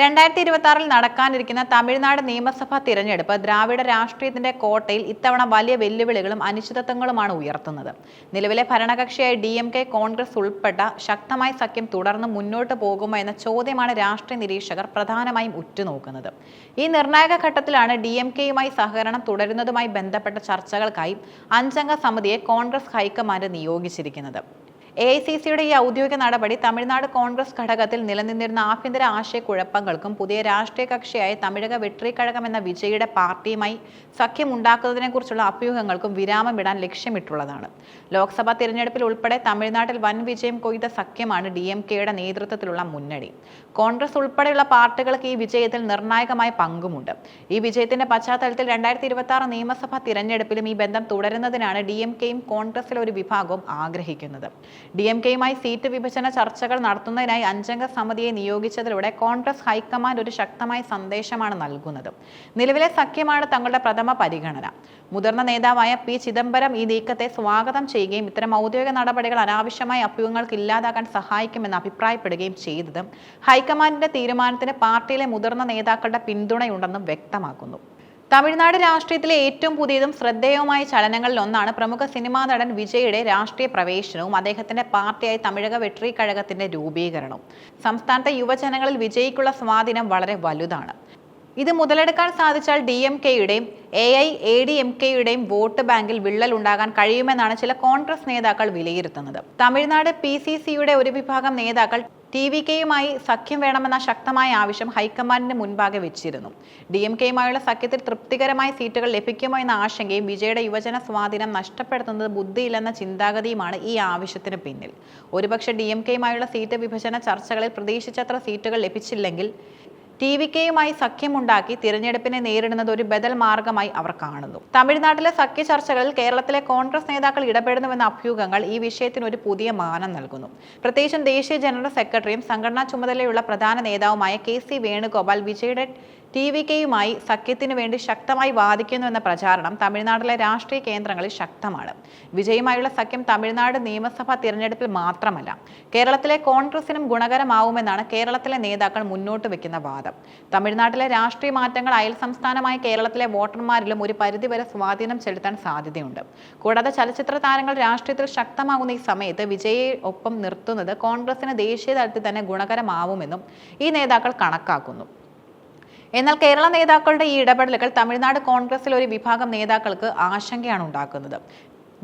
രണ്ടായിരത്തി ഇരുപത്തി ആറിൽ നടക്കാനിരിക്കുന്ന തമിഴ്നാട് നിയമസഭാ തിരഞ്ഞെടുപ്പ് ദ്രാവിഡ രാഷ്ട്രീയത്തിന്റെ കോട്ടയിൽ ഇത്തവണ വലിയ വെല്ലുവിളികളും അനിശ്ചിതത്വങ്ങളുമാണ് ഉയർത്തുന്നത്. നിലവിലെ ഭരണകക്ഷിയായ ഡി എം കെ കോൺഗ്രസ് ഉൾപ്പെട്ട ശക്തമായ സഖ്യം തുടർന്ന് മുന്നോട്ട് പോകുമോ എന്ന ചോദ്യമാണ് രാഷ്ട്രീയ നിരീക്ഷകർ പ്രധാനമായും ഉറ്റുനോക്കുന്നത്. ഈ നിർണായക ഘട്ടത്തിലാണ് ഡി എം കെയുമായി സഹകരണം തുടരുന്നതുമായി ബന്ധപ്പെട്ട ചർച്ചകൾക്കായി അഞ്ചംഗ സമിതിയെ കോൺഗ്രസ് ഹൈക്കമാൻഡ് നിയോഗിച്ചിരിക്കുന്നത്. എ ഐ സി സിയുടെ ഈ ഔദ്യോഗിക നടപടി തമിഴ്നാട് കോൺഗ്രസ് ഘടകത്തിൽ നിലനിന്നിരുന്ന ആഭ്യന്തര ആശയക്കുഴപ്പങ്ങൾക്കും പുതിയ രാഷ്ട്രീയ കക്ഷിയായ തമിഴക വെട്രി കഴകം എന്ന വിജയുടെ പാർട്ടിയുമായി സഖ്യമുണ്ടാക്കുന്നതിനെക്കുറിച്ചുള്ള അഭ്യൂഹങ്ങൾക്കും വിരാമമിടാൻ ലക്ഷ്യമിട്ടുള്ളതാണ്. ലോക്സഭാ തിരഞ്ഞെടുപ്പിൽ ഉൾപ്പെടെ തമിഴ്നാട്ടിൽ വൻ വിജയം കൊയ്ത സഖ്യമാണ് ഡി എം കെയുടെ നേതൃത്വത്തിലുള്ള മുന്നണി. കോൺഗ്രസ് ഉൾപ്പെടെയുള്ള പാർട്ടികൾക്ക് ഈ വിജയത്തിൽ നിർണായകമായ പങ്കുമുണ്ട്. ഈ വിജയത്തിന്റെ പശ്ചാത്തലത്തിൽ രണ്ടായിരത്തി ഇരുപത്തി ആറ് നിയമസഭാ തിരഞ്ഞെടുപ്പിലും ഈ ബന്ധം തുടരുന്നതിനാണ് ഡി എം കെയും കോൺഗ്രസിലെ ഒരു വിഭാഗവും ആഗ്രഹിക്കുന്നത്. ഡി എം കെയുമായി സീറ്റ് വിഭജന ചർച്ചകൾ നടത്തുന്നതിനായി അഞ്ചംഗ സമിതിയെ നിയോഗിച്ചതിലൂടെ കോൺഗ്രസ് ഹൈക്കമാൻഡ് ഒരു ശക്തമായ സന്ദേശമാണ് നൽകുന്നത്. നിലവിലെ സഖ്യമാണ് തങ്ങളുടെ പ്രഥമ പരിഗണന. മുതിർന്ന നേതാവായ പി ചിദംബരം ഈ നീക്കത്തെ സ്വാഗതം ചെയ്യുകയും ഇത്തരം ഔദ്യോഗിക നടപടികൾ അനാവശ്യമായ അഭ്യൂഹങ്ങൾക്ക് ഇല്ലാതാക്കാൻ സഹായിക്കുമെന്ന് അഭിപ്രായപ്പെടുകയും ചെയ്തത് ഹൈക്കമാൻഡിന്റെ തീരുമാനത്തിന് പാർട്ടിയിലെ മുതിർന്ന നേതാക്കളുടെ പിന്തുണയുണ്ടെന്നും വ്യക്തമാക്കുന്നു. തമിഴ്നാട് രാഷ്ട്രീയത്തിലെ ഏറ്റവും പുതിയതും ശ്രദ്ധേയവുമായ ചലനങ്ങളിൽ ഒന്നാണ് പ്രമുഖ സിനിമാ നടൻ വിജയുടെ രാഷ്ട്രീയ പ്രവേശനവും അദ്ദേഹത്തിന്റെ പാർട്ടിയായി തമിഴക വെട്രി കഴകത്തിന്റെ രൂപീകരണവും. സംസ്ഥാനത്തെ യുവജനങ്ങളിൽ വിജയിക്കുള്ള സ്വാധീനം വളരെ വലുതാണ്. ഇത് മുതലെടുക്കാൻ സാധിച്ചാൽ D M കെയുടെയും A I A D M കെയുടെയും vote ബാങ്കിൽ വിള്ളൽ ഉണ്ടാകാൻ കഴിയുമെന്നാണ് ചില കോൺഗ്രസ് നേതാക്കൾ വിലയിരുത്തുന്നത്. തമിഴ്നാട് പി സി സിയുടെ ഒരു വിഭാഗം നേതാക്കൾ ടി വി കെയുമായി സഖ്യം വേണമെന്ന ശക്തമായ ആവശ്യം ഹൈക്കമാൻഡിന് മുൻപാകെ വെച്ചിരുന്നു. ഡി എം കെയുമായുള്ള സഖ്യത്തിൽ തൃപ്തികരമായ സീറ്റുകൾ ലഭിക്കുമോ എന്ന ആശങ്കയും വിജയുടെ യുവജന സ്വാധീനം നഷ്ടപ്പെടുത്തുന്നത് ബുദ്ധിയില്ലെന്ന ചിന്താഗതിയുമാണ് ഈ ആവശ്യത്തിന് പിന്നിൽ. ഒരുപക്ഷെ ഡി എം കെയുമായുള്ള സീറ്റ് വിഭജന ചർച്ചകളിൽ പ്രതീക്ഷിച്ചത്ര സീറ്റുകൾ ലഭിച്ചില്ലെങ്കിൽ ടി വി കെയുമായി സഖ്യമുണ്ടാക്കി തിരഞ്ഞെടുപ്പിനെ നേരിടുന്നത് ഒരു ബദൽ മാർഗമായി അവർ കാണുന്നു. തമിഴ്നാട്ടിലെ സഖ്യ ചർച്ചകളിൽ കേരളത്തിലെ കോൺഗ്രസ് നേതാക്കൾ ഇടപെടുന്നുവെന്ന അഭ്യൂഹങ്ങൾ ഈ വിഷയത്തിന് ഒരു പുതിയ മാനം നൽകുന്നു. പ്രത്യേകിച്ചും ദേശീയ ജനറൽ സെക്രട്ടറിയും സംഘടനാ ചുമതലയുള്ള പ്രധാന നേതാവുമായ കെ സി വേണുഗോപാൽ വിജയുടെ ടി വി കെയുമായി സഖ്യത്തിനു വേണ്ടി ശക്തമായി വാദിക്കുന്നു എന്ന പ്രചാരണം തമിഴ്നാട്ടിലെ രാഷ്ട്രീയ കേന്ദ്രങ്ങളിൽ ശക്തമാണ്. വിജയുമായുള്ള സഖ്യം തമിഴ്നാട് നിയമസഭാ തിരഞ്ഞെടുപ്പിൽ മാത്രമല്ല കേരളത്തിലെ കോൺഗ്രസിനും ഗുണകരമാവുമെന്നാണ് കേരളത്തിലെ നേതാക്കൾ മുന്നോട്ട് വെക്കുന്ന വാദം. തമിഴ്നാട്ടിലെ രാഷ്ട്രീയ മാറ്റങ്ങൾ അയൽ സംസ്ഥാനമായ കേരളത്തിലെ വോട്ടർമാരിലും ഒരു പരിധിവരെ സ്വാധീനം ചെലുത്താൻ സാധ്യതയുണ്ട്. കൂടാതെ ചലച്ചിത്ര താരങ്ങൾ രാഷ്ട്രീയത്തിൽ ശക്തമാകുന്ന ഈ സമയത്ത് വിജയെ ഒപ്പം നിർത്തുന്നത് കോൺഗ്രസിന് ദേശീയ തലത്തിൽ തന്നെ ഗുണകരമാവുമെന്നും ഈ നേതാക്കൾ കണക്കാക്കുന്നു. എന്നാൽ കേരള നേതാക്കളുടെ ഈ ഇടപെടലുകൾ തമിഴ്നാട് കോൺഗ്രസിലെ ഒരു വിഭാഗം നേതാക്കൾക്ക് ആശങ്കയാണ് ഉണ്ടാക്കുന്നത്.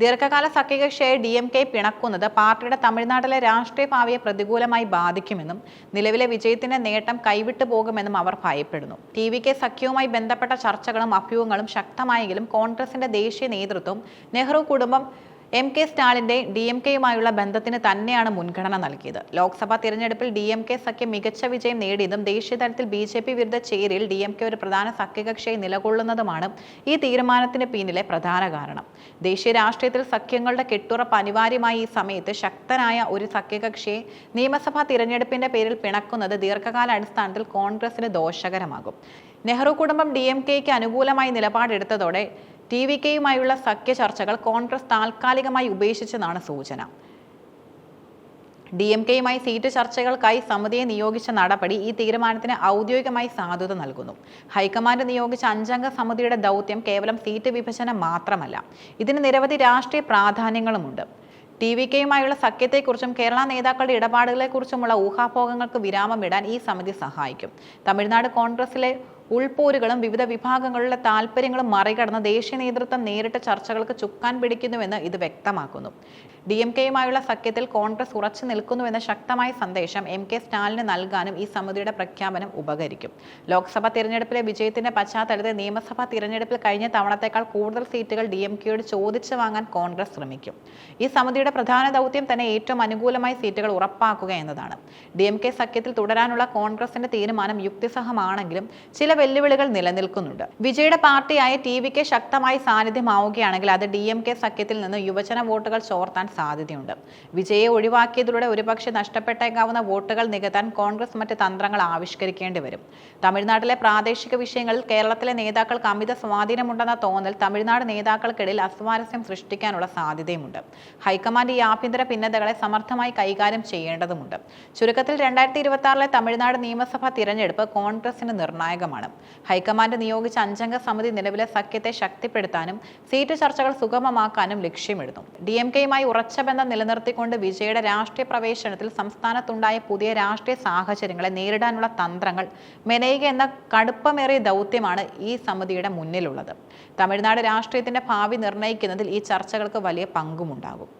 ദീർഘകാല സഖ്യകക്ഷിയായ ഡി എം കെ പിണക്കുന്നത് പാർട്ടിയുടെ തമിഴ്നാട്ടിലെ രാഷ്ട്രീയ ഭാവിയെ പ്രതികൂലമായി ബാധിക്കുമെന്നും നിലവിലെ വിജയത്തിന്റെ നേട്ടം കൈവിട്ടു പോകുമെന്നും അവർ ഭയപ്പെടുന്നു. ടി വി കെ സഖ്യവുമായി ബന്ധപ്പെട്ട ചർച്ചകളും അഭ്യൂഹങ്ങളും ശക്തമായെങ്കിലും കോൺഗ്രസിന്റെ ദേശീയ നേതൃത്വം നെഹ്റു കുടുംബം എം കെ സ്റ്റാലിന്റെ ഡി എം കെയുമായുള്ള ബന്ധത്തിന് തന്നെയാണ് മുൻഗണന നൽകിയത്. ലോക്സഭാ തിരഞ്ഞെടുപ്പിൽ ഡി എം കെ സഖ്യം മികച്ച വിജയം നേടിയതും ദേശീയ തലത്തിൽ ബി ജെ പി വിരുദ്ധ ചേരിയിൽ ഡി എം കെ ഒരു പ്രധാന സഖ്യകക്ഷിയായി നിലകൊള്ളുന്നതുമാണ് ഈ തീരുമാനത്തിന് പിന്നിലെ പ്രധാന കാരണം. ദേശീയ രാഷ്ട്രീയത്തിൽ സഖ്യങ്ങളുടെ കെട്ടുറപ്പ് അനിവാര്യമായ ഈ സമയത്ത് ശക്തനായ ഒരു സഖ്യകക്ഷിയെ നിയമസഭാ തിരഞ്ഞെടുപ്പിന്റെ പേരിൽ പിണക്കുന്നത് ദീർഘകാല അടിസ്ഥാനത്തിൽ കോൺഗ്രസിന് ദോഷകരമാകും. നെഹ്റു കുടുംബം ഡി എം കെക്ക് അനുകൂലമായി നിലപാടെടുത്തതോടെ ടി വി കെയുമായുള്ള സഖ്യ ചർച്ചകൾ കോൺഗ്രസ് താൽക്കാലികമായി ഉപേക്ഷിച്ചെന്നാണ് സൂചന. ഡി എം കെയുമായി സീറ്റ് ചർച്ചകൾക്കായി സമിതിയെ നിയോഗിച്ച നടപടി ഈ തീരുമാനത്തിന് ഔദ്യോഗികമായി സാധുത നൽകുന്നു. ഹൈക്കമാൻഡ് നിയോഗിച്ച അഞ്ചംഗ സമിതിയുടെ ദൗത്യം കേവലം സീറ്റ് വിഭജനം മാത്രമല്ല ഇതിന് നിരവധി രാഷ്ട്രീയ പ്രാധാന്യങ്ങളുമുണ്ട്. ടി വി കെയുമായുള്ള സഖ്യത്തെക്കുറിച്ചും കേരള നേതാക്കളുടെ ഇടപാടുകളെക്കുറിച്ചുമുള്ള ഊഹാപോഹങ്ങൾക്ക് വിരാമമിടാൻ ഈ സമിതി സഹായിക്കും. തമിഴ്നാട് കോൺഗ്രസിലെ ഉൾപോരുകളും വിവിധ വിഭാഗങ്ങളുടെ താല്പര്യങ്ങളും മറികടന്ന് ദേശീയ നേതൃത്വം നേരിട്ട ചർച്ചകൾക്ക് ചുക്കാൻ പിടിക്കുന്നുവെന്ന് ഇത് വ്യക്തമാക്കുന്നു. ഡി എം കെയുമായുള്ള സഖ്യത്തിൽ കോൺഗ്രസ് ഉറച്ചു നിൽക്കുന്നുവെന്ന ശക്തമായ സന്ദേശം എം കെ സ്റ്റാലിന് നൽകാനും ഈ സമിതിയുടെ പ്രഖ്യാപനം ഉപകരിക്കും. ലോക്സഭാ തിരഞ്ഞെടുപ്പിലെ വിജയത്തിന്റെ പശ്ചാത്തലത്തിൽ നിയമസഭാ തിരഞ്ഞെടുപ്പിൽ കഴിഞ്ഞ തവണത്തേക്കാൾ കൂടുതൽ സീറ്റുകൾ ഡി എം കെയോട് ചോദിച്ചു വാങ്ങാൻ കോൺഗ്രസ് ശ്രമിക്കും. ഈ സമിതിയുടെ പ്രധാന ദൗത്യം തന്നെ ഏറ്റവും അനുകൂലമായ സീറ്റുകൾ ഉറപ്പാക്കുക എന്നതാണ്. ഡി എം കെ സഖ്യത്തിൽ തുടരാനുള്ള കോൺഗ്രസിന്റെ തീരുമാനം യുക്തിസഹമാണെങ്കിലും ചില വെല്ലുവിളികൾ നിലനിൽക്കുന്നുണ്ട്. വിജയുടെ പാർട്ടിയായ ടി വിക്ക് ശക്തമായി സാന്നിധ്യമാവുകയാണെങ്കിൽ അത് ഡി എം കെ സഖ്യത്തിൽ നിന്ന് യുവജന വോട്ടുകൾ ചോർത്താൻ സാധ്യതയുണ്ട്. വിജയെ ഒഴിവാക്കിയതിലൂടെ ഒരുപക്ഷെ നഷ്ടപ്പെട്ടേക്കാവുന്ന വോട്ടുകൾ നികത്താൻ കോൺഗ്രസ് മറ്റ് തന്ത്രങ്ങൾ ആവിഷ്കരിക്കേണ്ടി വരും. തമിഴ്നാട്ടിലെ പ്രാദേശിക വിഷയങ്ങളിൽ കേരളത്തിലെ നേതാക്കൾക്ക് അമിത സ്വാധീനമുണ്ടെന്ന തോന്നൽ തമിഴ്നാട് നേതാക്കൾക്കിടയിൽ അസ്വാരസ്യം സൃഷ്ടിക്കാനുള്ള സാധ്യതയുമുണ്ട്. ഹൈക്കമാൻഡ് ഈ ആഭ്യന്തര ഭിന്നതകളെ സമർത്ഥമായി കൈകാര്യം ചെയ്യേണ്ടതുണ്ട് ചുരുക്കത്തിൽ രണ്ടായിരത്തി ഇരുപത്തി തമിഴ്നാട് നിയമസഭാ തിരഞ്ഞെടുപ്പ് കോൺഗ്രസിന് നിർണായകമാണ്. ഹൈക്കമാൻഡ് നിയോഗിച്ച അഞ്ചംഗ സമിതി നിലവിലെ സഖ്യത്തെ ശക്തിപ്പെടുത്താനും സീറ്റ് ചർച്ചകൾ സുഗമമാക്കാനും ലക്ഷ്യമിടുന്നു. ഡി എം കെയുമായി ഉറച്ച ബന്ധം നിലനിർത്തിക്കൊണ്ട് വിജയുടെ രാഷ്ട്രീയ പ്രവേശനത്തിൽ സംസ്ഥാനത്തുണ്ടായ പുതിയ രാഷ്ട്രീയ സാഹചര്യങ്ങളെ നേരിടാനുള്ള തന്ത്രങ്ങൾ മെനയുക എന്ന കടുപ്പമേറിയ ദൗത്യമാണ് ഈ സമിതിയുടെ മുന്നിലുള്ളത്. തമിഴ്നാട് രാഷ്ട്രീയത്തിന്റെ ഭാവി നിർണയിക്കുന്നതിൽ ഈ ചർച്ചകൾക്ക് വലിയ പങ്കുമുണ്ടാകും.